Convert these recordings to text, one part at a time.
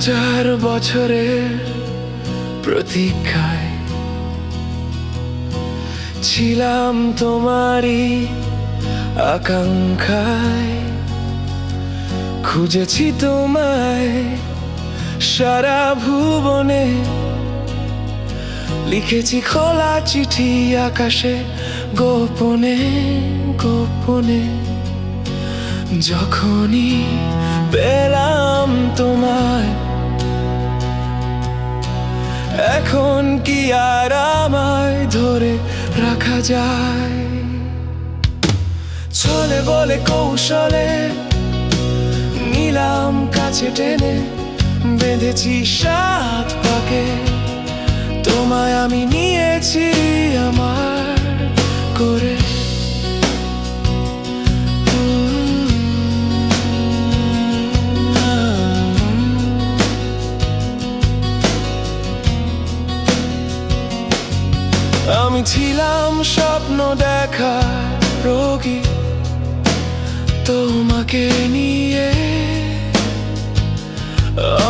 হাজার বছরের প্রতীক্ষায় ছিলাম তোমারই আকাঙ্ক্ষায়। খুঁজেছি তোমায় সারা ভুবনে। লিখেছি খোলা চিঠি আকাশে গোপনে গোপনে। যখনই রাখা যায়। চলে বলে কৌশলে নিলাম কাছে টেনে, বেঁধেছি সাত পাকে। তোমায় আমি নিয়েছি আমার করে। আমি ছিলাম স্বপ্ন দেখার রোগী। তোমাকে নিয়ে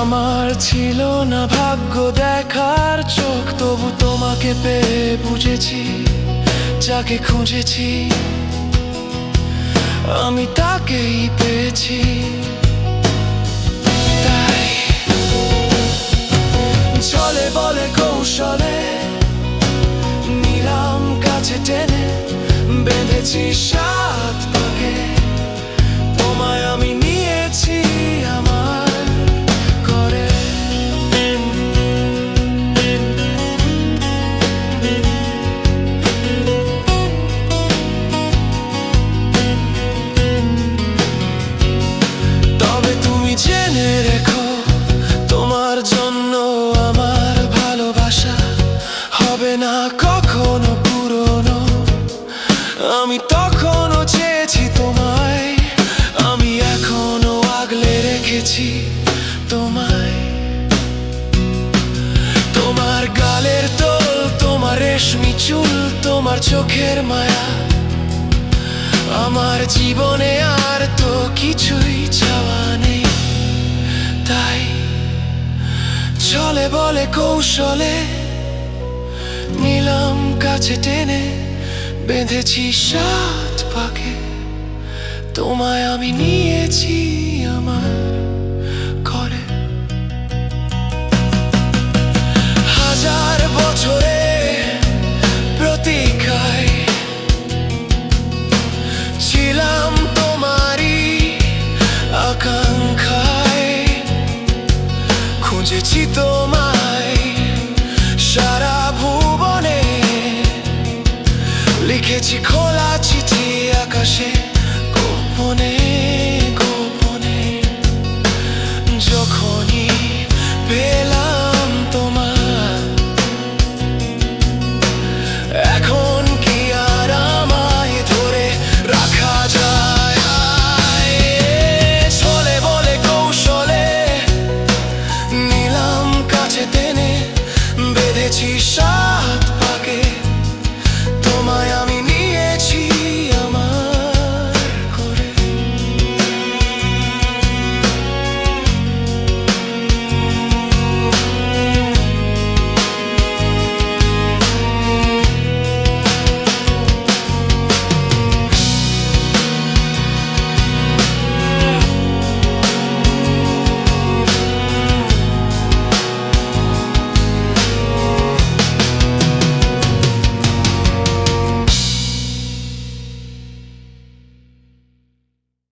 আমার ছিল না ভাগ্য দেখার চোখ, তবু তোমাকে পেয়ে বুঝেছি, যাকে খুঁজেছি। আমি তাকেই পেয়েছি। তাই চলে বলে কৌশলে টেনে বেঁধেছি সাত আমি তখনও চেয়েছি তোমায়, আমি এখনও আগলে রেখেছি তোমায়। তোমার গালের তোল, তোমার রেশমি চুল, তোমার চোখের মায়া। আমার জীবনে আর তো কিছুই চাওয়া নেই। তাই চলে বলে কৌশলে নিলাম কাছে টেনে বেঁধেছি সাত পাকে। তোমায় আমি নিয়েছি আমার ঘরে। হাজার বছরে প্রতীক্ষায় ছিলাম তোমারই খুঁজেছি তোমায় ভুবনে লিখেছি খোলা চিঠি আকাশে